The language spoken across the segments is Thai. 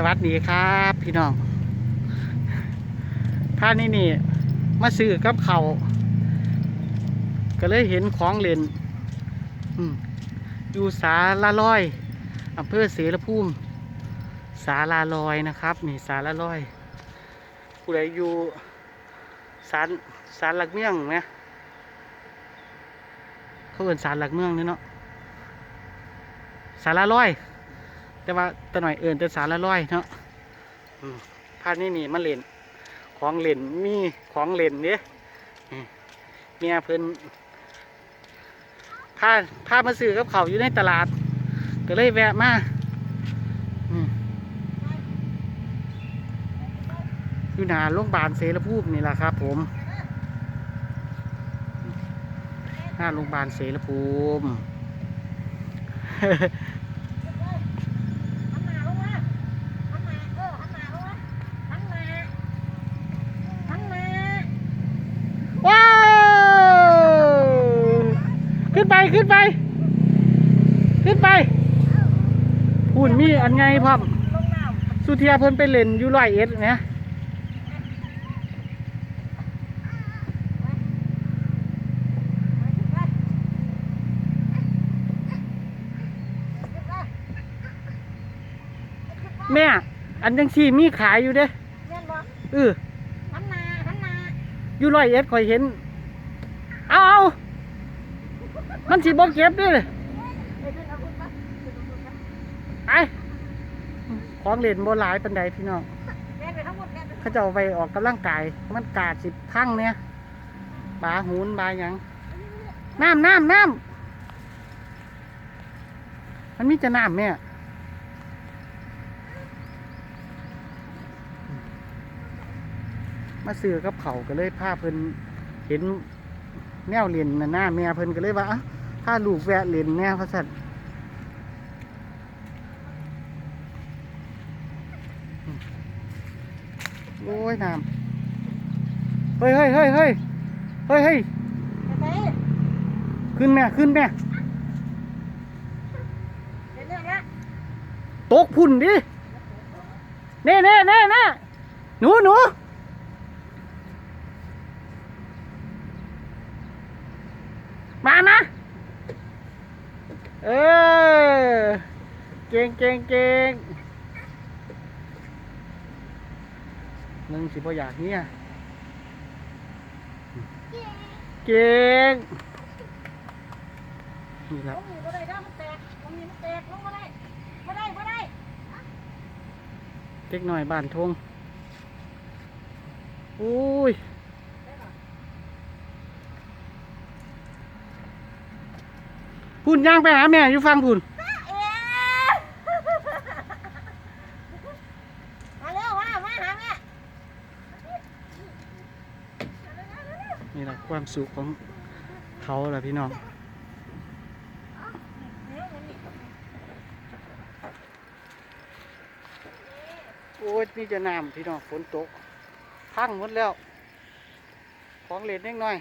สวัสดีครับพี่น้องท่านนี่นี่มาซื้อกับเขาก็เลยเห็นของเล่นอยู่สาลาลอยอำเภอเสรภูมิสาลาลอยนะครับ นี่สาลาลอยผู้ใดอยู่สารสารหลักเมืองไหมเขาเอินสารหลักเมืองนี่เนาะสาลาลอย แต่ว่าแตะหน่อยเอินแต่สารละร้อยเนาะอืมพานี่นี่มาเล่น ของเล่นมีของเล่นเนี่ยเมียเพิ่นพาพามาซื้อกับเขาวอยู่ในตลาด ก็เลยแวะมาอืมอยู่หนาโรงพยาบาลเสรภูมินี่แหละครับ ผมหน้าโรงพยาบาลเสรภูมิ หันหน้าลงมาหันหน้าเออหันหน้าลงมาหันหน้าหันหน้า ว้าว ขึ้นไปขึ้นไป ขึ้นไปหุ่นมีอันไงพ่อมลงน้ำสุเทียเพิ่นไปเล่นอยู่ร้อยเอ็ดเนี่ยแม่ อันจังสี่มีขายอยู่เด้แม่นบ่เออหันหน้าหันหน้าอยู่ร้อยเอ็ดคอยเห็น เอาเอา มันสิบ่เก็บเด้วยเอ้ยขึ้นเอาขึ้นมาขึ้นเอาขึ้นมาไปของเล่นบ่หลายปันใดพี่น้องแม่นไปทั้งหมดแม่นไปเขาจะเอาไปออกกำลังกาย มันกาดสิพังเนี่ยบาหูนบาหยังน้ำน้ำน้ำมันมีจะน้ำเนี่ยมาซื้อกับเขาวก็เลยพาเพิ่นเห็นแนวเล่นน่ะหน้าแม่เพิ่นก็เลยว่า อะพาลูกแวะเล่นแนวพระสัตว์โอ้ยน้ำเฮ้ยเฮ้ยเฮ้ยเฮ้ยเฮ้ยเฮ้ยไปไหนขึ้นแม่ขึ้นแม่เดี๋ยวเนี่ยนะตกพุ่นดิเน่เน่เน่เน่หนูหนูมามา เออเก่งเก่งเก่งหนึ่งสิบ่อยากเนี้ยเก่งนี่ครับเด็กหน่อยบานทงอุ้ย พุ่นย่างไปหาแม่อยู่ฟังพุ่นเอ๊ะมาเร็วมามาหาแม่นี่แหละความสุขของเขาแหละพี่น้องโอ้ยนี่จะน้ำพี่น้องฝนตกพังหมดแล้ว ของเล่นเล็กน้อย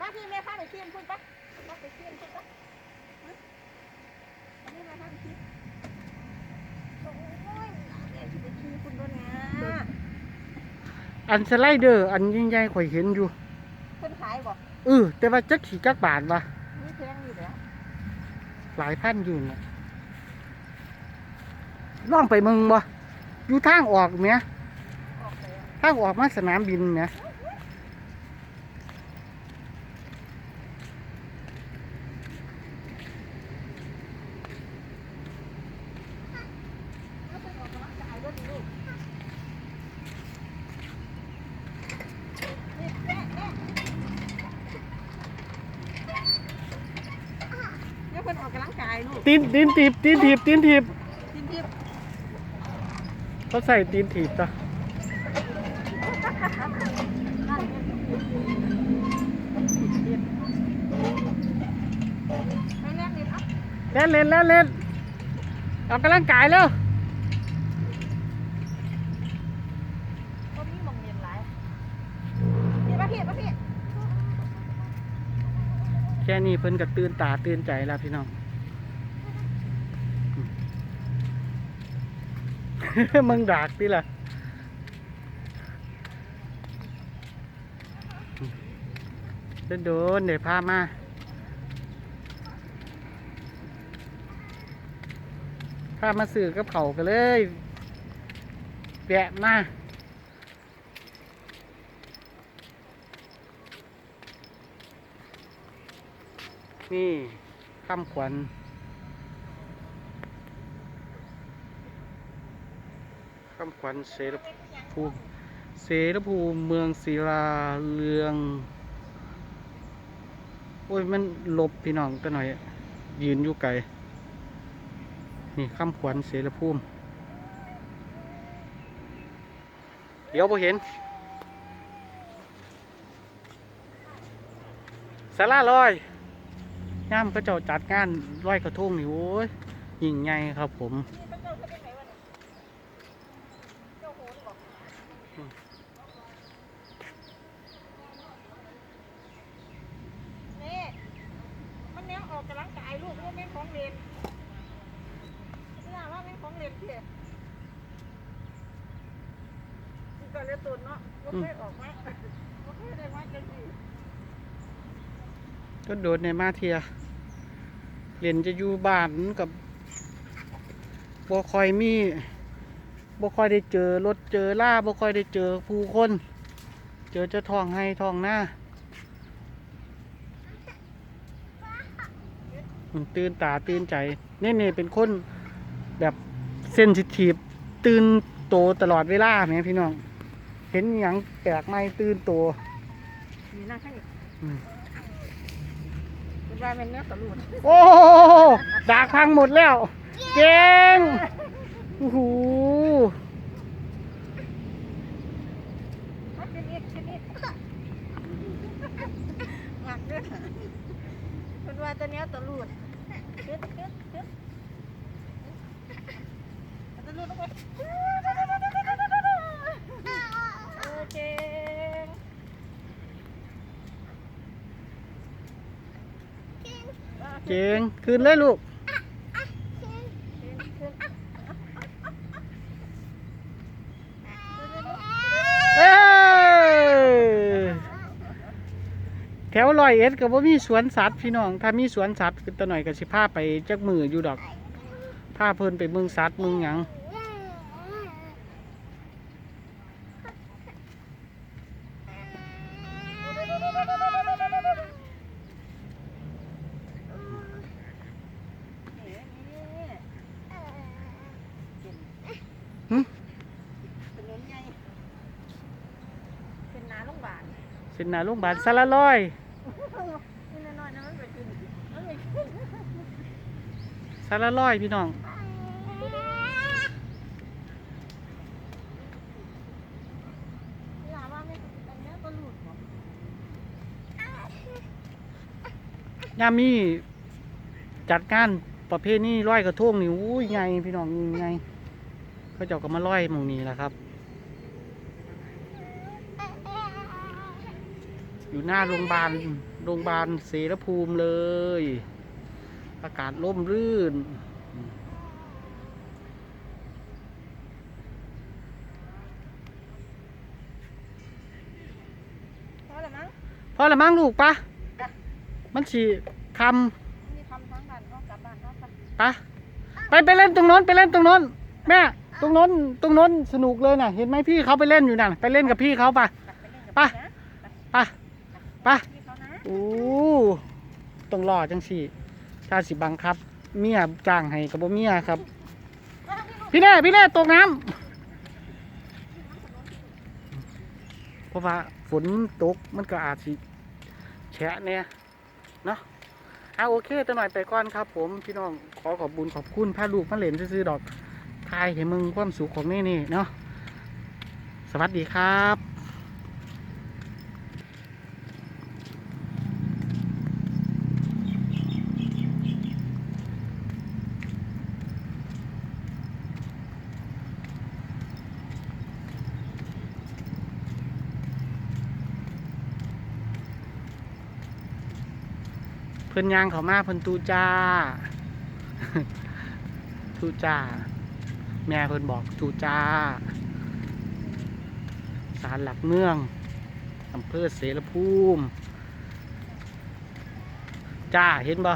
ป้าพี่ียงคุณปะพาไปเที่ยงคุณปะอันนี้แม่าไปเที่ยงโอ้ยเดี๋ยวจะไปขี่คุณด้วยนะอันสไลเดอร์อันยิ่งใหญ่ข่อยเห็นอยู่เพิ่นขายบ่เออแต่ว่าจักขี่จักบาทวะมีแพงอยู่แล้วหลายพันอยู่นะล่องไปเมึงบ่อยู่ทางออกเนี้ยทางออกมาสนามบินเนี้ย แล้วเพิ่นออกกำลังกายด้วยนี่ลูกนี่แม่แม่เนี่ยเพิ่น ออกกำลังกายลูกตีนตีนถีบตีนถีบตีนถีบทิมทิมเขาใส่ตีนถีบจ้ะแม่แรกนี่อะเล่นเล่นเล่นเล่นออกกำลังกายแล้ว ก็มีหมองเรียนหลายพี่มาพี่มาพี่ แค่นี้เพิ่นก็ตื่นตาตื่นใจแล้วพี่น้องมึงดากดิล่ะโดนๆเดี๋ยวพามาพามาสื่อกับเขากันเลยแวะมา นี่คำขวัญคำขวัญเสรภูมิเสรภูมิเมืองศิลาเรือง โอ้ย มันหลบพี่น้องตัวหน่อย ยืนอยู่ไกล นี่คำขวัญเสรภูมิ เดี๋ยวพอเห็นสาราลอย ย่ามก็เจ้าจัดงานลอยกระทงนี่โอ้ยยิ่งใหญ่ครับผมนี่เป็นเจ้าเขาเป็นไหนวะเนี่ยเจ้าโหนบอกอืมนี่มันแนวออกกำลังกายลูกว่าแม่งของเล่นนี่ว่าแม่งของเล่นเพี่นี่ก็เลยตุนเนาะว่าเคยออกมาว่าเคยได้มาจังสิ ก็โดดในมาเทียเรียนจะอยู่บ้านกับบ่คอยมีบ่คอยได้เจอรถเจอล่าบ่คอยได้เจอผู้คน เจอเจะทองให้ทองหน้ามันตื่นตาตื่นใจนี่นี่เป็นคนแบบเซนซิทีฟตื่นโตตลอดเวลาไหมพี่น้อง เห็นอย่างแปลกใหม่ตื่นโตมีหน้าข้างอีกอืมเป็น ว่าเป็นเนื้อตะลุนโอ้ดากพังหมดแล้ว เก่งโอ้โหมาชนิดชนิดหมักเด้อเป็นว่าตัวเนี้ยตะลุนตึ๊ดตึ๊ดตึ๊ดตะลุนลงไปโอเค เก่งคืนเลยลูก เอ้ยแถวลอยเอ็ดก็บ่มีสวนสัตว์พี่น้อง ถ้ามีสวนสัตว์ก็ตะหน่อยก็สิพาไปจักมืออยู่ดอกพาเพิ่นไปเมืองสัตว์เมืองหยัง หึ เป็นนใหญ่เป็นนาโรงพยาบาล เส้นหน้าโรงพยาบาลสารลอยสารลอยพี่น้องยามีจัดงานประเภทนี้ร้อยกระทงนี่อุ้ยไงพี่น้องไงเขาเจ้าก็มาร้อยมองนี้แหละครับ อยู่หน้าโรงพยาบาลโรงพยาบาลเสรภูมิเลย อากาศร่มรื่น พอแล้วมั้งพอละมั้งลูกปะจ้ะมันสีคมีทำทั้งบ้านเอากลับบ้านเอาไปำปะไปไปเล่นตรงโน้นไปเล่นตรงโน้นแม่ตรงโน้นตรงโน้นสนุกเลยน่ะ เห็นไหมพี่เขาไปเล่นอยู่น่ะ ไปเล่นกับพี่เขาปะกลับไปเล่นกับ ไป พี่นะ ป่ะโอ้ต้องรอจังสี่ ถ้าสิบังครับ เมียจ้างให้กับบ่เมียครับ พี่แน่พี่แน่ตกน้ำเพราะว่าฝนตกมันก็อาจสิแฉะเนี่ยเนาะเอาโอเคตัวหน่อยไปก่อนครับ ผมพี่น้องขอขอบบุญขอบคุณพาลูกมาเหล่นซื้อดอกทายให้มึงความสุขของนี่นี่เนาะสวัสดีครับ เพิ่นยางเขามาเพิ่นตูจ้า ตูจ้า แม่เพิ่นบอกจูจ้าศาลหลักเมืองอำเภอเสรภูมิจ้าเห็นบ่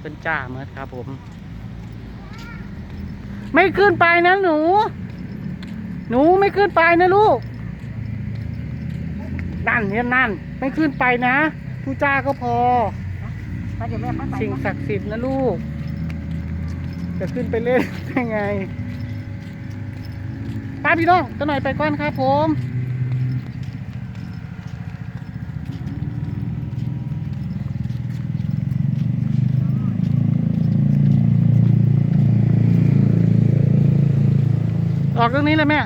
เป็นจ้าเมื่อครับผม ไม่ขึ้นไปนะหนู หนูไม่ขึ้นไปนะลูกนั่นเห็นนั่น ไม่ขึ้นไปนะ ผู้จ้าก็พอมาเดี๋ยวแม่พาไปสิ่งนะศักดิ์สิทธิ์นะลูก จะขึ้นไปเล่นได้ไงป้าพี่น้องตัวหน่อยไปก่อนครับผมออกตรงนี้เลยแม่